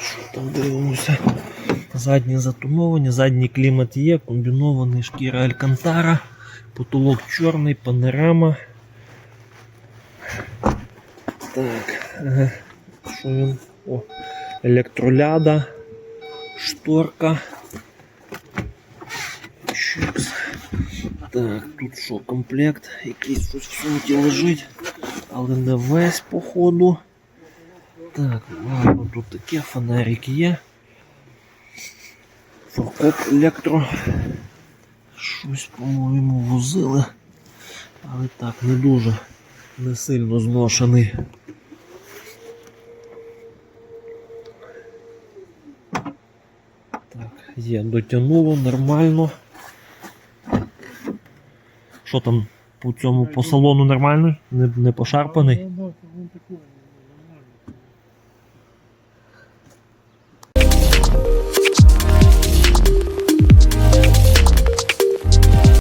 Що там дивимося? Задні затоновані, задній клімат є, комбінований шкіра Алькантара, потолок чорний, панорама. Так, що він? О, електроляда, шторка. Так, тут що, комплект, якийсь щось в сумці лежить, але не весь походу. Так, ладно, тут таке фонарик є. Форкоп електро. Щось, по-моєму, возили. Але так, не дуже, не сильно зношений. Так, є, дотягнуло нормально. Що там по цьому по салону нормально? Не, не пошарпаний?